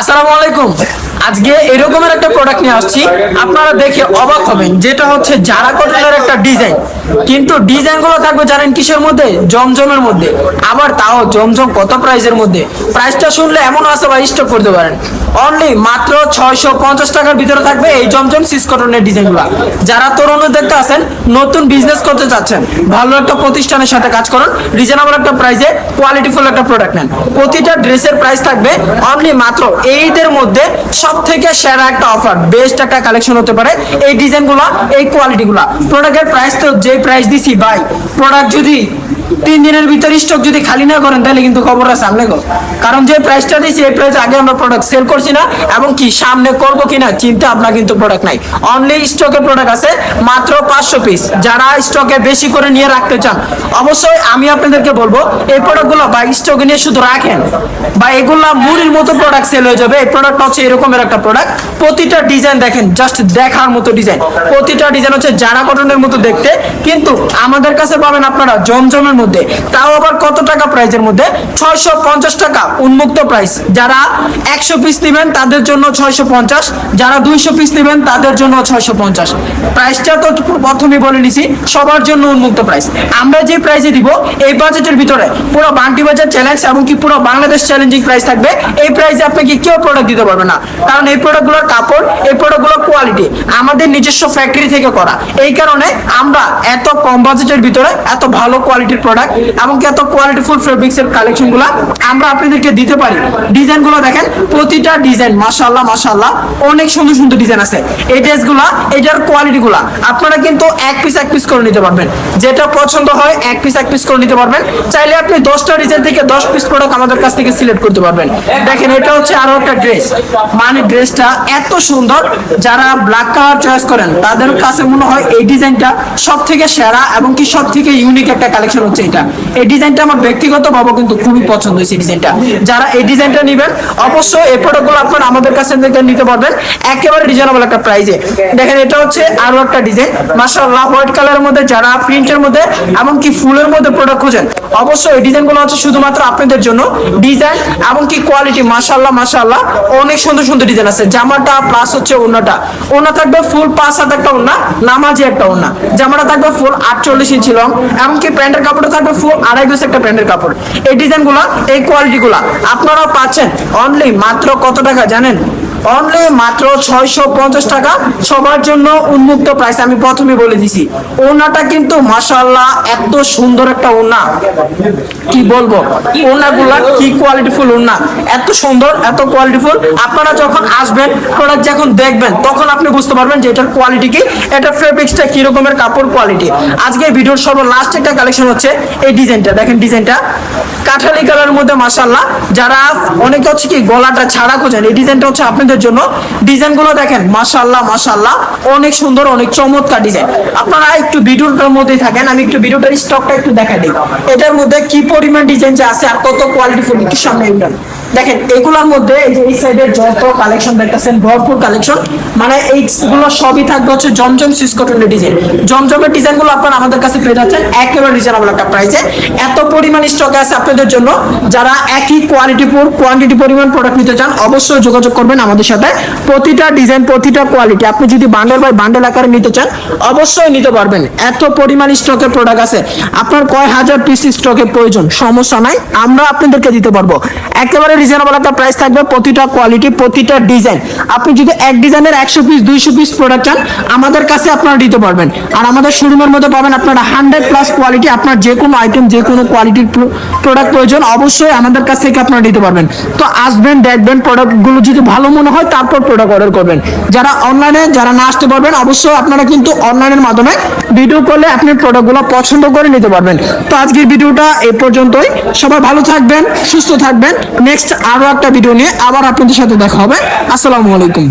আসসালামু আলাইকুম। আজকে এরকমের একটা প্রোডাক্ট নিয়ে আসছি। আপনারা দেখে অবাক হবেন, যেটা হচ্ছে জারা কটনের একটা ডিজাইন কিন্তু ডিজাইনগুলো থাকবে জানেন কিসের মধ্যে? জমজমের মধ্যে। আবার তাও জমজম কত প্রাইসের মধ্যে? প্রাইসটা শুনলে এমন আছে বা স্টক করতে পারেন। অনলি মাত্র ছয়শো পঞ্চাশ টাকার ভিতরে থাকবে এই জমজম সিস কটনের ডিজাইনগুলো যারা তরুণ দেখতে আছেন, নতুন বিজনেস করতে চাচ্ছেন, ভালো একটা প্রতিষ্ঠানের সাথে কাজ করুন রিজনেবল একটা প্রাইসে কোয়ালিটিফুল একটা প্রোডাক্ট নেন। প্রতিটা ড্রেসের প্রাইস থাকবে অনলি মাত্র এইদের মধ্যে সব থেকে সেরা একটা অফার বেস্ট একটা কালেকশন হতে পারে। এই ডিজাইনগুলো, এই কোয়ালিটিগুলো প্রোডাক্টের প্রাইস তো যে প্রাইস দিছি ভাই প্রোডাক্ট যদি তিন দিনের ভিতরে স্টক যদি খালি না করেন, তাহলে কিন্তু খবর আছে সামনে গো। কারণ যে প্রাইসটা দিয়েছি এই প্রাইস আগে আমরা প্রোডাক্ট সেল করছি না, এবং কি সামনে করব কিনা চিন্তা আপনার কিন্তু প্রোডাক্ট নাই। অনলি স্টকের প্রোডাক্ট আছে, মাত্র পাঁচশো পিস যারা স্টকে বেশি করে নিয়ে রাখতে চান, অবশ্যই আমি আপনাদেরকে বলব, এই প্রোডাক্টগুলো বা স্টকে নিয়ে শুধু রাখেন। বা এগুলা মুড়ির মতো প্রোডাক্ট সেল হয়ে যাবে। এই প্রোডাক্ট হচ্ছে এরকমের একটা প্রোডাক্ট প্রতিটা ডিজাইন দেখেন জাস্ট দেখার মতো ডিজাইন প্রতিটা ডিজাইন হচ্ছে জারা কটনের মতো দেখতে। কিন্তু আমাদের কাছে পাবেন আপনারা জমজমের মধ্যে। তাও আবার কত টাকা প্রাইসের মধ্যে? ছয়শো পঞ্চাশ টাকা উন্মুক্ত প্রাইস যারা একশো পিস নেবেন, তাদের জন্য ছয়শো পঞ্চাশ। যারা দুইশো পিস নেবেন, তাদের জন্য ছয়শো পঞ্চাশ। প্রাইসটা তো প্রথমে বলে নিছি, সবার জন্য উন্মুক্ত প্রাইস আমরা যে প্রাইসে দিব, এই বাজেটের ভিতরে পুরো বান্টি বাজার চ্যালেঞ্জ এবং কি পুরো বাংলাদেশ চ্যালেঞ্জিং প্রাইস থাকবে এই প্রাইসে আপনাকে কেউ প্রোডাক্ট দিতে পারবে না। কারণ এই প্রোডাক্টগুলোর কাপড় এই প্রোডাক্টগুলোর কোয়ালিটি আমাদের নিজস্ব ফ্যাক্টরি থেকে করা। এই কারণে আমরা এত কম বাজেটের ভিতরে এত ভালো কোয়ালিটির প্রোডাক্ট এবং এত কোয়ালিটিফুল ফেব্রিক্স এর কালেকশনগুলা আমরা আপনাদেরকে দিতে পারি। ডিজাইনগুলো দেখেন, প্রতিটা ডিজাইন, মাশাআল্লাহ মাশাআল্লাহ, অনেক সুন্দর সুন্দর ডিজাইন আছে। এই ড্রেসগুলা এটার কোয়ালিটি গুলা আপনারা কিন্তু এক পিস এক পিস করে নিতে পারবেন। যেটা পছন্দ হয়, এক পিস এক পিস করে নিতে পারবেন। চাইলে আপনি দশটা ডিজাইন থেকে দশ পিস প্রোডাক্ট আমাদের কাছ থেকে সিলেক্ট করতে পারবেন। দেখেন, এটা হচ্ছে আরও একটা ড্রেস মানে ড্রেসটা এত সুন্দর, যারা ব্ল্যাক কালার চয়েস করেন, তাদের কাছে মনে হয় এই ডিজাইনটা সব থেকে সেরা এবং কি সব থেকে ইউনিক একটা কালেকশন হচ্ছে এটা। এই ডিজাইনটা আমার ব্যক্তিগত ভাবে কিন্তু খুবই পছন্দ হয়েছে ডিজাইনটা। যারা এই ডিজাইনটা নেবেন, অবশ্যই এই প্রোডাক্টগুলো আপনারা আমাদের কাছে থেকে নিতে পারবেন। একেবারে ডিজাইনেবল একটা প্রাইজে দেখেন, এটা হচ্ছে আরও একটা ডিজাইন। মাশাআল্লাহ হোয়াইট কালারের মধ্যে যারা প্রিন্টের মধ্যে এমনকি ফুলের মধ্যে প্রোডাক্ট খোঁজেন, অবশ্যই এই ডিজাইনগুলো হচ্ছে শুধুমাত্র আপনাদের জন্য। ডিজাইন এবং কি কোয়ালিটি মাশাআল্লাহ মাশাআল্লাহ, অনেক সুন্দর সুন্দর ডিজাইন আছে। জামাটা প্লাস হচ্ছে ওনাটা ওনা থাকবে ফুল পাঁচ হাত একটা ওনা নামাজি একটা ওনা। জামাটা থাকবে ফুল আটচল্লিশ ইঞ্চি লং এমনকি প্যান্টের কাপড়টা থাকবে ফুল আড়াই দুশো একটা প্যান্টের কাপড়। এই ডিজাইনগুলো এই কোয়ালিটিগুলো আপনারা পাচ্ছেন। অনলি মাত্র কত টাকা জানেন? অনলি মাত্র ছয়শো পঞ্চাশ টাকা। সবার জন্য উন্মুক্ত প্রাইস আমি প্রথমে বলে দিছি। ওনাটা কিন্তু মাশাল্লাহ এত সুন্দর একটা ওনা কি বলব? ওনাগুলা কি কোয়ালিটিফুল ওনা এত সুন্দর, এত কোয়ালিটিফুল আপনারা যখন আসবেন প্রোডাক্ট যখন দেখবেন, তখন আপনি বুঝতে পারবেন যে এটার কোয়ালিটি কি এটা ফেব্রিক্সটা কি রকমের কাপড় কোয়ালিটি আজকে ভিডিওর সর্ব লাস্ট একটা কালেকশন হচ্ছে এই ডিজাইনটা দেখেন ডিজাইনটা কাঠালি কালারের মধ্যে মাশাল্লাহ যারা অনেকে হচ্ছে কি গলাটা ছাড়া খোঁজেন, এই ডিজাইনটা হচ্ছে আপনাদের জন্য ডিজাইনগুলো দেখেন মাশাল্লাহ মাশাল্লাহ অনেক সুন্দর, অনেক চমৎকার ডিজাইন। আপনারা একটু ভিডিওটার মধ্যে থাকেন, আমি একটু ভিডিওটার স্টকটা একটু দেখা দিই। এটার মধ্যে কি পরিমাণ ডিজাইন যে আছে আর কত কোয়ালিটিফুল সামনে দেখেন, এগুলোর মধ্যে এই যে এই সাইডের যত কালেকশন দেখতেছেন, ভরপুর কালেকশন মানে এইগুলো সবই থাকবে হচ্ছে জমজম সিস কটনের ডিজাইন জমজমের ডিজাইনগুলো আপনারা আমাদের কাছে পেয়ে যাচ্ছেন, একেবারে রিজনেবল একটা প্রাইসে এত পরিমাণ স্টক আছে আপনাদের জন্য, যারা একই কোয়ালিটিপুর কোয়ান্টিটি পরিমাণ প্রোডাক্ট নিতে চান, অবশ্যই যোগাযোগ করবেন আমাদের সাথে। প্রতিটা ডিজাইন প্রতিটা কোয়ালিটি আপনি যদি বান্ডেল বাই বান্ডেল আকারে নিতে চান, অবশ্যই নিতে পারবেন। এত পরিমাণ স্টকের প্রোডাক্ট আছে। আপনার কয় হাজার পিস স্টকের প্রয়োজন? সমস্যা নাই, আমরা আপনাদেরকে দিতে পারব। একেবারে রিজনেবল একটা প্রাইস থাকবে প্রতিটা কোয়ালিটি প্রতিটা ডিজাইন আপনি যদি এক ডিজাইনের একশো পিস দুইশো পিস প্রোডাক্ট চান, আমাদের কাছে আপনারা দিতে পারবেন। আর আমাদের শোরুমের মধ্যে পাবেন আপনারা হান্ড্রেড প্লাস কোয়ালিটি আপনার যে কোনো আইটেম যে কোনো কোয়ালিটির প্রোডাক্ট প্রয়োজন, অবশ্যই আমাদের কাছ থেকে আপনারা নিতে পারবেন। তো আসবেন, দেখবেন প্রোডাক্টগুলো যদি ভালো মনে হয়, তারপর প্রোডাক্ট অর্ডার করবেন। যারা অনলাইনে যারা না আসতে পারবেন, অবশ্যই আপনারা কিন্তু অনলাইনের মাধ্যমে ভিডিও করলে আপনি প্রোডাক্টগুলো পছন্দ করে নিতে পারবেন। তো আজকের ভিডিওটা এ পর্যন্তই। সবাই ভালো থাকবেন, সুস্থ থাকবেন। নেক্সট আরও একটা ভিডিও নিয়ে আবার আপনাদের সাথে দেখা হবে। আসসালামু আলাইকুম।